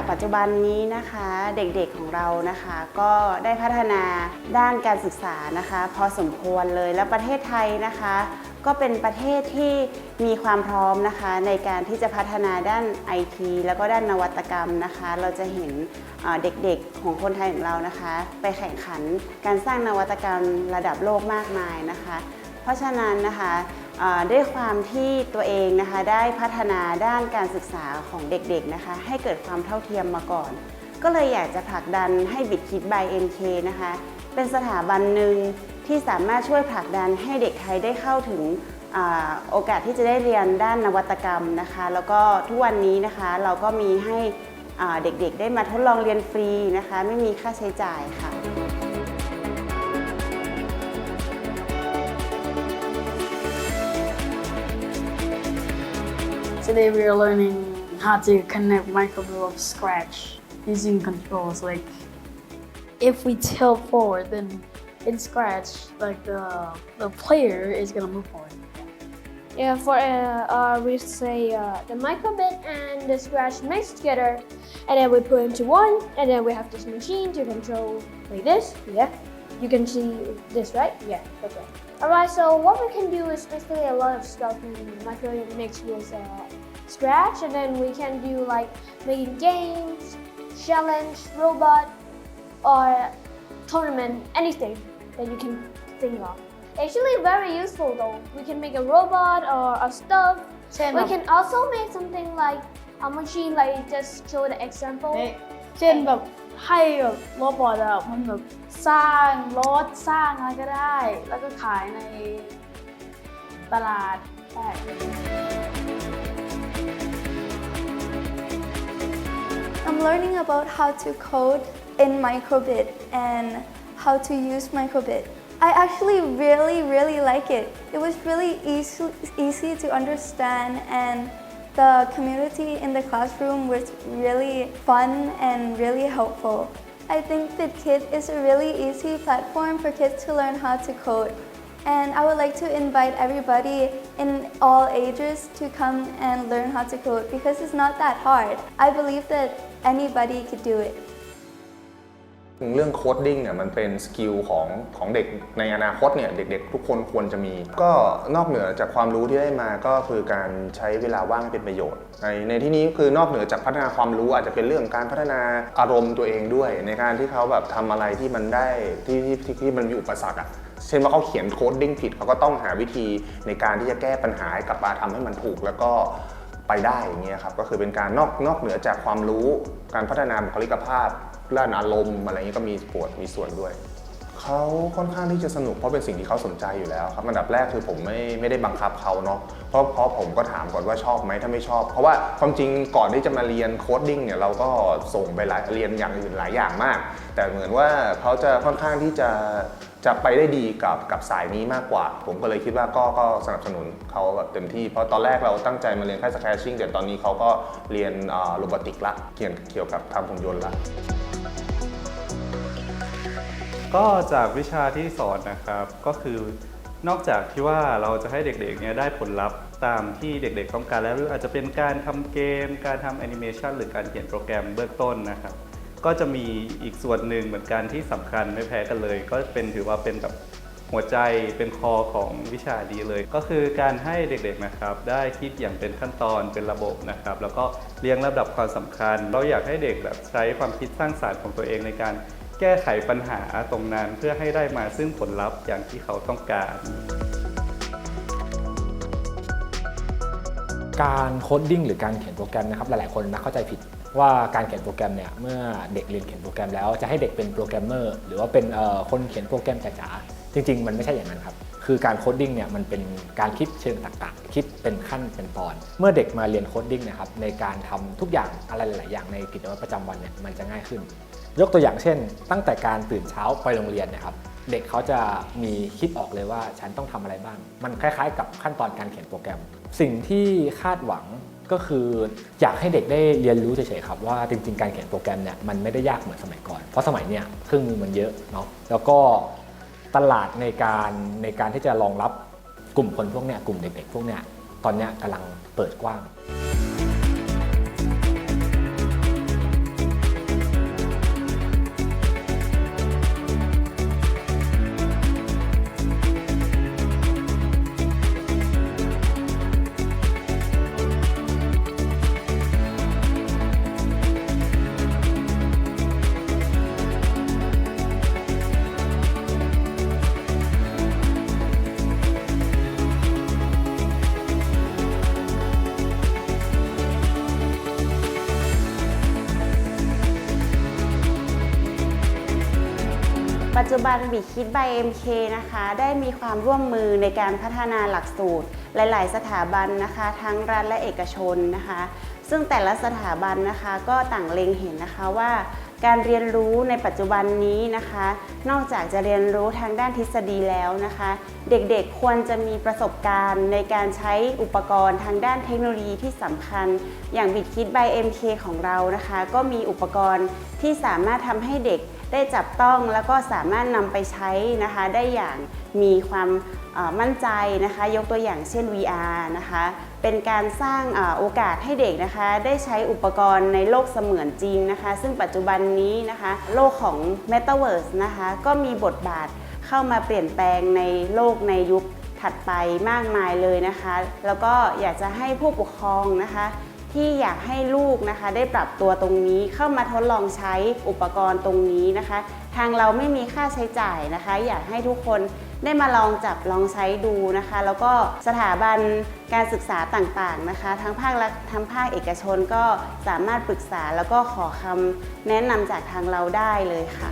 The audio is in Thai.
จากปัจจุบันนี้นะคะเด็กๆของเรานะคะ ก็ได้พัฒนาด้านการศึกษานะคะ พอสมควรเลยและประเทศไทยนะคะ ก็เป็นประเทศที่มีความพร้อมนะคะ ในการที่จะพัฒนาด้านไอทีแล้วก็ด้านนวัตกรรมนะคะ เราจะเห็นเด็กๆของคนไทยของเรานะคะ ไปแข่งขันการสร้างนวัตกรรมระดับโลกมากมายนะคะ เพราะฉะนั้นนะคะ ด้วยความที่ตัวเองนะคะได้พัฒนาด้านการศึกษาของเด็กๆนะคะให้เกิดความเท่าเทียมมาก่อน ก็เลยอยากจะผลักดันให้บิดคิด by NK นะคะเป็นสถาบันหนึ่งที่สามารถช่วยผลักดันให้เด็กไทยได้เข้าถึงอโอกาสที่จะได้เรียนด้านนวัตกรรมนะคะ แล้วก็ทุกวันนี้นะคะเราก็มีให้เด็กๆได้มาทดลองเรียนฟรีนะคะ ไม่มีค่าใช้จ่ายค่ะ Today we are learning how to connect microbit of scratch using controls. Like if we tilt forward, then in scratch, like the the player is gonna move forward. Yeah, for uh, uh, we say uh, the microbit and the scratch mixed together, and then we put into one, and then we have this machine to control like this. Yeah, you can see this, right? Yeah, right. Alright, so what we can do is basically a lot of stuff in microbit mixed with uh, scratch, and then we can do like making games, challenge, robot, or tournament, anything that you can think of. Actually, very useful though. We can make a robot or a stuff. เช่น We can also make something like a machine, like just show the example. เอ๊ะเช่นแบบ ให้แบบโรบอทอะมันแบบสร้างรถสร้างอะไรก็ได้ แล้วก็ขายในตลาดได้ I'm learning about how to code in Microbit and how to use Microbit. I actually really, really like it. It was really easy, easy to understand and the community in the classroom was really fun and really helpful. I think BitKit is a really easy platform for kids to learn how to code. And I would like to invite everybody in all ages to come and learn how to code because it's not that hard. I believe that anybody could do it. เรื่องโคดดิ้งเนี่ยมันเป็นสกิลของของเด็กในอนาคตเนี่ยเด็กๆ ทุกคนควรจะมี ก็นอกเหนือจากความรู้ที่ได้มาก็คือการใช้เวลาว่างเป็นประโยชน์ ในในที่นี้คือนอกเหนือจากพัฒนาความรู้อาจจะเป็นเรื่องการพัฒนาอารมณ์ตัวเองด้วย ในการที่เขาแบบทำอะไรที่มันได้ที่ที่ที่ที่มันมีอุปสรรคอะเช่นว่าเขาเขียนโคดดิ้งผิดเขาก็ต้องหาวิธีในการที่จะแก้ปัญหาให้กลับมาทำให้มันถูกแล้วก็ไปได้อย่างเงี้ยครับก็คือเป็นการนอกนอกเหนือจากความรู้ การพัฒนาบุคลิกภาพ ด้านอารมณ์อะไรเงี้ยก็มีปวดมีส่วนด้วยเขาค่อนข้างที่จะสนุกเพราะเป็นสิ่งที่เขาสนใจอยู่แล้วครับอันดับแรกคือผมไม่ไม่ได้บังคับเขาเนาะเพราะเพราะผมก็ถามก่อนว่าชอบไหมถ้าไม่ชอบ เพราะว่าความจริงก่อนที่จะมาเรียนโคดดิ้งเนี่ยเราก็ส่งไปหลายเรียนอย่างอื่นหลายอย่างมาก แต่เหมือนว่าเขาจะค่อนข้างที่จะจะไปได้ดีกับกับสายนี้มากกว่า ผมก็เลยคิดว่าก็ก็สนับสนุนเขาแบบเต็มที่ เพราะตอนแรกเราตั้งใจมาเรียนแค่สแครชิ่งแต่ตอนนี้เขาก็เรียนโรบอติกละเกี่ยวเกี่ยวกับทำหุ่นยนต์ละ ก็จากวิชาที่สอนนะครับก็คือนอกจากที่ว่าเราจะให้เด็กๆเนี่ยได้ผลลัพธ์ตามที่เด็กๆต้องการแล้วหรืออาจจะเป็นการทำเกม การทำแอนิเมชันหรือการเขียนโปรแกรมเบื้องต้นนะครับ ก็จะมีอีกส่วนหนึ่งเหมือนกันที่สำคัญไม่แพ้กันเลย ก็เป็นถือว่าเป็นแบบหัวใจเป็นคอของวิชาดีเลย ก็คือการให้เด็กๆนะครับ ได้คิดอย่างเป็นขั้นตอนเป็นระบบนะครับ แล้วก็เรียงลำดับความสำคัญ เราอยากให้เด็กแบบใช้ความคิดสร้างสรรค์ของตัวเองในการ แก้ไขปัญหาตรงนั้นเพื่อให้ได้มาซึ่งผลลัพธ์อย่างที่เขาต้องการการโคดดิ้งหรือการเขียนโปรแกรมนะครับหลาย ๆ คนนะเข้าใจผิดว่าการเขียนโปรแกรมเนี่ยเมื่อเด็กเรียนเขียนโปรแกรมแล้วจะให้เด็กเป็นโปรแกรมเมอร์หรือว่าเป็นคนเขียนโปรแกรมจ๋าๆจริง ๆ มันไม่ใช่อย่างนั้นครับ คือการโคดดิ้งเนี่ยมันเป็นการคิดเชิงตรรกะคิดเป็นขั้นเป็นตอน เมื่อเด็กมาเรียนโคดดิ้งนะครับในการทำทุกอย่างอะไรหลาย ๆ อย่างในกิจวัตรประจำวันเนี่ยมันจะง่ายขึ้น ยกตัวอย่างเช่น ตั้งแต่การตื่นเช้าไปโรงเรียนนะครับเด็กเขาจะมีคิดออกเลยว่าฉันต้องทำอะไรบ้าง มันคล้ายๆ กับขั้นตอนการเขียนโปรแกรม สิ่งที่คาดหวังก็คืออยากให้เด็กได้เรียนรู้เฉยๆครับว่าจริงๆ การเขียนโปรแกรมเนี่ยมันไม่ได้ยากเหมือนสมัยก่อน เพราะสมัยเนี่ยเครื่องมือมันเยอะเนาะแล้วก็ตลาดในการในการที่จะรองรับกลุ่มคนพวกเนี้ยกลุ่มเด็กๆพวกเนี้ยตอนเนี้ยกำลังเปิดกว้าง ปัจจุบันบิคิด by MK นะคะ ได้มีความร่วมมือในการพัฒนาหลักสูตร หลาย ๆ สถาบันนะคะ ทั้งรัฐและเอกชนนะคะ ซึ่งแต่ละสถาบันนะคะก็ต่างเล็งเห็นนะคะว่าการเรียนรู้ในปัจจุบันนี้นะคะ นอกจากจะเรียนรู้ทางด้านทฤษฎีแล้วนะคะ เด็กๆควรจะมีประสบการณ์ในการใช้อุปกรณ์ทางด้านเทคโนโลยีที่สำคัญ อย่างบิดคิด by MK ของเรานะคะ ก็มีอุปกรณ์ที่สามารถทำให้เด็ก ได้จับต้องแล้วก็สามารถนำไปใช้นะคะได้อย่างมีความมั่นใจนะคะยกตัวอย่างเช่น VR นะคะเป็นการสร้างอโอกาสให้เด็กนะคะได้ใช้อุปกรณ์ในโลกเสมือนจริงนะคะซึ่งปัจจุบันนี้นะคะโลกของ Metaverse นะคะก็มีบทบาทเข้ามาเปลี่ยนแปลงในโลกในยุคถัดไปมากมายเลยนะคะ แล้วก็อยากจะให้ผู้ปกครองนะคะ ที่อยากให้ลูกนะคะ ได้ปรับตัวตรงนี้เข้ามาทดลองใช้อุปกรณ์ตรงนี้นะคะ ทางเราไม่มีค่าใช้จ่ายนะคะ อยากให้ทุกคนได้มาลองจับลองใช้ดูนะคะ แล้วก็สถาบันการศึกษาต่างๆนะคะ ทั้งภาครัฐทั้งภาคเอกชนก็สามารถปรึกษาแล้วก็ขอคำแนะนำจากทางเราได้เลยค่ะ